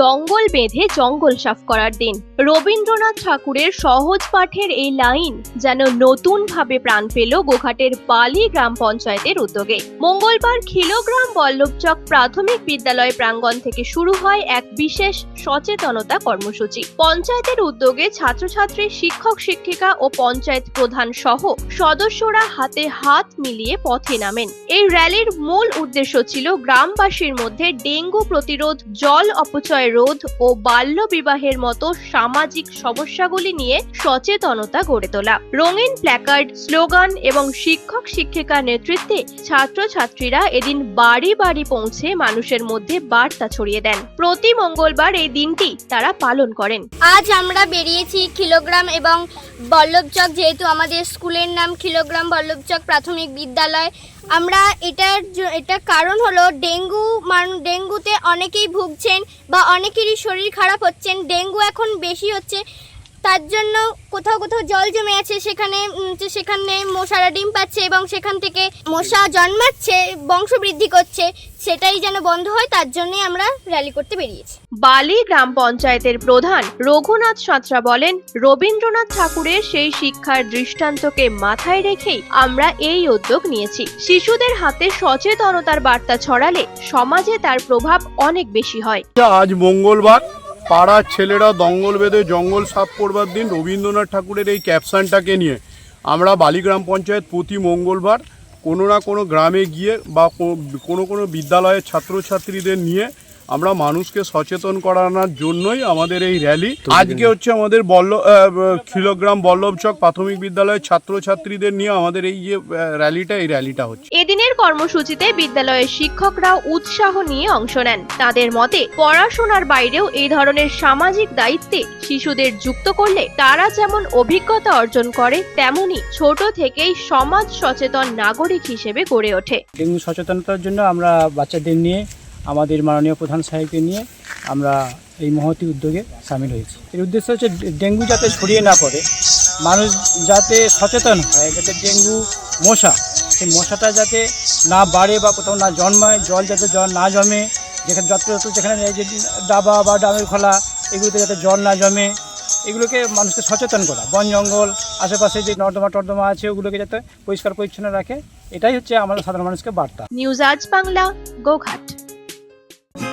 দঙ্গল বেঁধে জঙ্গল সাফ করার দিন। রবীন্দ্রনাথ ঠাকুরের সহজ পাঠের এই লাইন যেন নতুন ভাবে প্রাণ পেল গোঘাটের বালি গ্রাম পঞ্চায়েতের উদ্যোগে। মঙ্গলবার খিলোগ্রাম বল্লভচক প্রাথমিক বিদ্যালয় প্রাঙ্গণ থেকে শুরু হয় এক বিশেষ সচেতনতা কর্মসূচি। পঞ্চায়েতের উদ্যোগে ছাত্রছাত্রী, শিক্ষক, শিক্ষিকা ও পঞ্চায়েত প্রধান সহ সদস্যরা হাতে হাত মিলিয়ে পথে নামেন। এই র্যালির মূল উদ্দেশ্য ছিল গ্রামবাসীর মধ্যে ডেঙ্গু প্রতিরোধ, জল অপচয় রোধ ও বাল্য বিবাহের মতো সামাজিক সমস্যাগুলি নিয়ে সচেতনতা গড়ে তোলা। রঙিন প্ল্যাকার্ড স্লোগান এবং শিক্ষক শিক্ষিকা নেতৃত্বে ছাত্রছাত্রীরা এদিন বাড়ি বাড়ি পৌঁছে মানুষের মধ্যে বার্তা ছড়িয়ে দেন। প্রতি মঙ্গলবার এই দিনটি তারা পালন করেন। আজ আমরা বেরিয়েছি কিলোগ্রাম এবং বল্লভচক, যেহেতু আমাদের স্কুলের নাম কিলোগ্রাম বল্লভচক প্রাথমিক বিদ্যালয়। আমরা এটার এটা কারণ হলো ডেঙ্গু মান, ডেঙ্গুতে অনেকেই ভুগছেন বা অনেকেরই শরীর খারাপ হচ্ছেন, ডেঙ্গু এখন বেশি হচ্ছে। তার জন্য কোথাও কোথাও জল জমে আছে সেখানে সেখানে মশারা ডিম পাচ্ছে এবং সেখান থেকে মশা জন্মাচ্ছে বংশবৃদ্ধি করছে সেটাই যেন বন্ধ হয় তার জন্যই আমরা র্যালি করতে বেরিয়েছি। বালি গ্রাম পঞ্চায়েতের প্রধান রঘুনাথ সাঁতরা বলেন রবীন্দ্রনাথ ঠাকুরের সেই শিক্ষার দৃষ্টান্তকে মাথায় রেখেই আমরা এই উদ্যোগ নিয়েছি। শিশুদের হাতে সচেতনতার বার্তা ছড়ালে সমাজে তার প্রভাব অনেক বেশি হয়। আজ মঙ্গলবার পাড়ার ছেলেরা দঙ্গল বেঁধে জঙ্গল সাফ করবার দিন রবীন্দ্রনাথ ঠাকুরের এই ক্যাপশানটাকে নিয়ে। আমরা বালিগ্রাম পঞ্চায়েত প্রতি মঙ্গলবার কোনো না কোনো গ্রামে গিয়ে বা কোনো কোনো বিদ্যালয়ের ছাত্রছাত্রীদের নিয়ে আমরা মানুষকে সচেতন করানোর জন্যই আমাদের এই র্যালি। আজকে হচ্ছে আমাদের বল্ল কিলোগ্রাম বল্লভচক প্রাথমিক বিদ্যালয়ের ছাত্রছাত্রীদের নিয়ে আমাদের এই যে র্যালিটা এই র্যালিটা হচ্ছে। এদিনের কর্মসূচিতে বিদ্যালয়ের শিক্ষকরা উৎসাহ নিয়ে অংশ নেন। তাদের মতে পড়াশোনার বাইরেও এই ধরনের সামাজিক দায়িত্বে শিশুদের যুক্ত করলে তারা যেমন অভিজ্ঞতা অর্জন করে তেমনি ছোট থেকেই সমাজ সচেতন নাগরিক হিসেবে গড়ে ওঠে। ডেঙ্গু সচেতনতার জন্য আমরা বাচ্চাদের নিয়ে আমাদের মাননীয় প্রধান সাহেবকে নিয়ে আমরা এই মহতি উদ্যোগে সামিল হয়েছি। এর উদ্দেশ্য হচ্ছে ডেঙ্গু যাতে ছড়িয়ে না পড়ে, মানুষ যাতে সচেতন হয়, যাতে ডেঙ্গু মশা, সেই মশাটা যাতে না বাড়ে বা কোথাও না জন্মায়, জল যাতে জল না জমে, যেখানে যত যত যেখানে ডাবা বা ডামের খোলা, এগুলোতে যাতে জল না জমে, এগুলোকে মানুষকে সচেতন করা। বন জঙ্গল, আশেপাশে যে নর্দমা টর্দমা আছে, ওগুলোকে যাতে পরিষ্কার পরিচ্ছন্ন রাখে, এটাই হচ্ছে আমাদের সাধারণ মানুষকে বার্তা। নিউজ আজ বাংলা, গোঘাট।